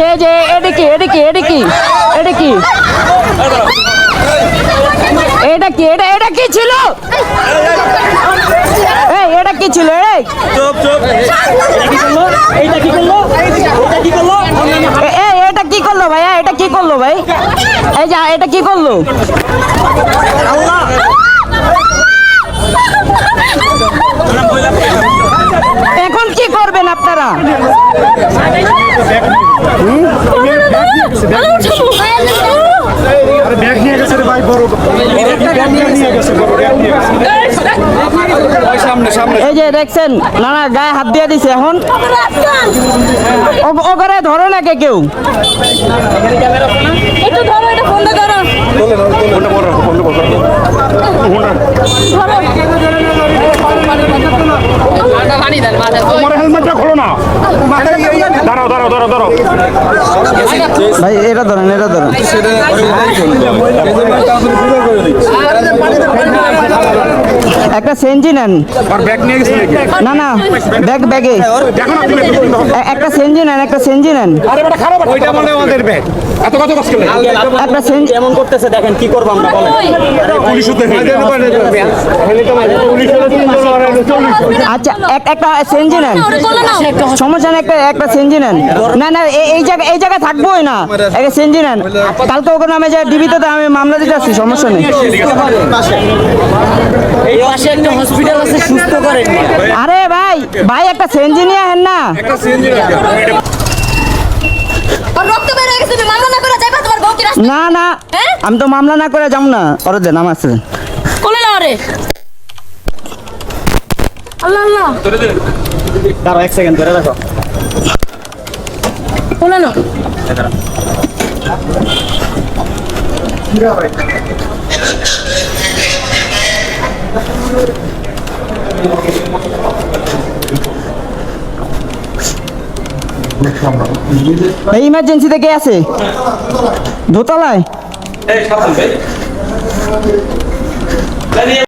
যে যে এটা কি এটা কি এটা কি এটা কি এটা কি এটা এটা কি ছিল? এই এটা কি ছিল এই এ- এই এটা কি করল ভাইয়া এটা কি করল ভাই? এই যে এটা কি করল? এখন কি করবেন আপনারা? আরে ব্যাগ নিয়ে গেছে রে ভাই বড় ব্যাগ নিয়ে গেছে বড় ব্যাগ নিয়ে গেছে এই যে দেখছেন না না গায়ে হাত দিয়ে দিছে এখন। ও- ওখানে ধরে না কে কেউ। একটু ধরো এটা ফোনটা ধরো কোনটা বড় কোনটা বড় কোনটা তোমার হেলমেটটা খোলো না। দাঁড়াও দাঁড়াও দাঁড়াও দাঁড়াও। ভাই এটা ধরেন এটা ধরেন। একটা সেঞ্জি নেন। না না ব্যাগ ব্যাগে একটা সেঞ্জি নেন একটা সেঞ্জি নেন। আরে বেটা খারাপ ওইটা মনে আমাদের ব্যাগ এত কত কষ্ট করে একটা সেঞ্জি এমন করতেছে দেখেন কি করব আমরা বলেন। পুলিশ হতে আচ্ছা একটা সেঞ্জি নেন। সমস্যা নেই একটা একটা সেঞ্জি নেন। না না এই এই জায়গা এই জায়গায় থাকবোই না। একটা সেঞ্জি নেন। কালকে ওকে নামে যায় ডিবিতে আমি মামলা দিতে আসছি সমস্যা নেই। এই পাশে একটা হসপিটাল আছে সুস্থ করেন। আরে ভাই ভাই একটা সেঞ্জি নিয়ে আহেন না। আর রক্ত বের গেছে তুমি মামলা না করে যাইবা তোমার বউ কি রাস্তা না না হ্যাঁ? আমি তো মামলা না করে যাব না। ওরে দেন আমার সাথে। কোলে নাও রে আল্লাহ আল্লাহ। দাঁড়াও এক সেকেন্ড ধরে রাখো। কোলে নাও। এই ইমার্জেন্সিতে কে আছে? দোতলায়?